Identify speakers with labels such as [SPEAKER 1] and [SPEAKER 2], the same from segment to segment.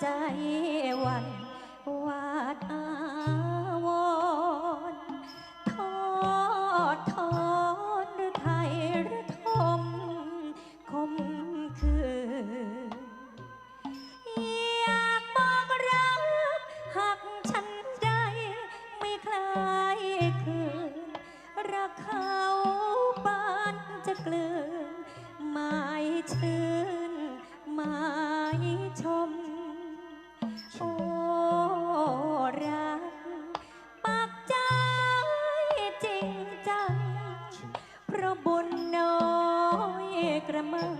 [SPEAKER 1] 在夜晚。ะบุญน้อยกระมัง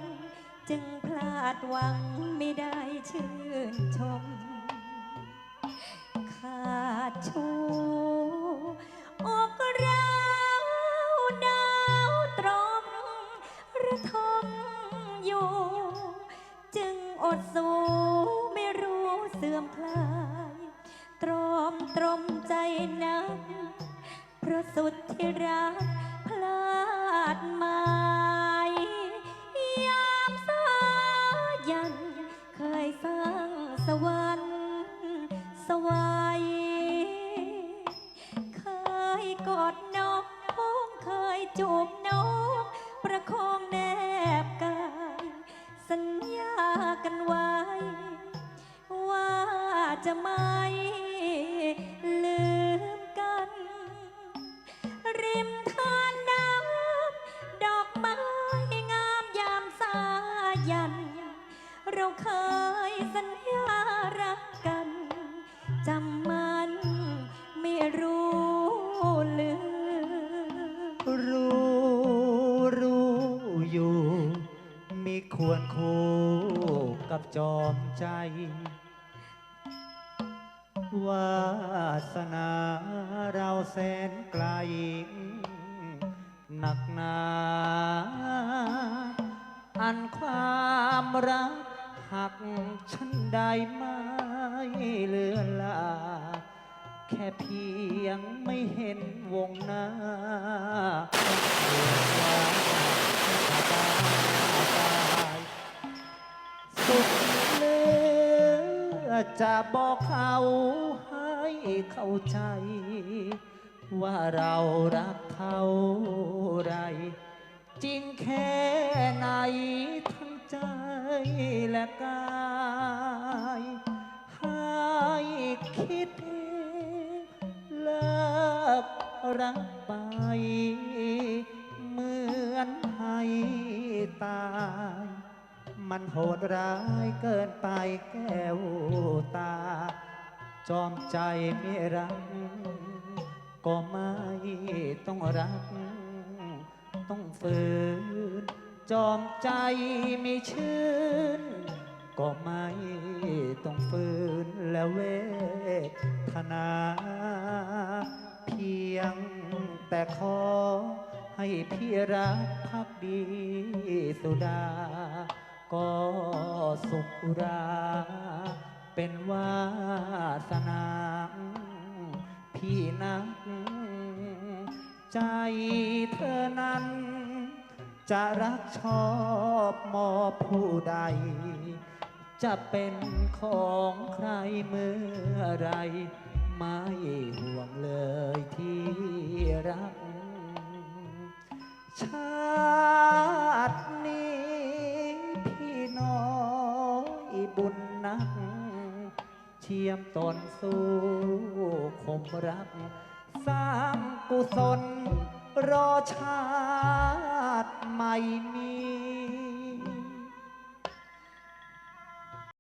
[SPEAKER 1] จึงพลาดหวังไม่ได้ชื่นชม ขาดชูอกร้าวดาวตรมระทมอยู่ จึงอดสู้ไม่รู้เสื่อมคลาย ตรอมตรมใจนักเพราะสุดที่รัก ดหมายยามสายัน เคยสร้างสวรรค์สวายเคยกอดน้องเคยจูบน้องประคองแนบกาย สัญญากันไว้ ว่าจะไม่ลืมกัน ริมทาน ค
[SPEAKER 2] วรคู่กับจอมใจ วาสนาเราแสนไกล หนักหนา อันความรักหักฉันได้ไหมเลือนลา แค่เพียงไม่เห็นวงหน้า จะบอกเขาให้เข้าใจ ว่าเรารักเขาไร จริงแค่ไหนทั้งใจและกายให้คิดเองเลิกรักไป เหมือนให้ตาย มันโหดร้ายเกินไปแก้ว ตา จอมใจไม่รัก ก็ไม่ต้องรัก ต้องฝืน จอมใจไม่ชื่น ก็ไม่ต้องฝืนและเวทนา เพียงแต่ขอให้พี่รักพักดีสุดา ก็สุขรา เป็นวาสนาพี่นัก ใจเธอนั้น จะรักชอบมอบผู้ใด จะเป็นของใครเมื่อไร ไม่ห่วงเลยที่รัก ชาตินี้พี่น้อยบุญนัก เทียมตนสู้คมรัก สร้างกุศลรอชาติใหม่มี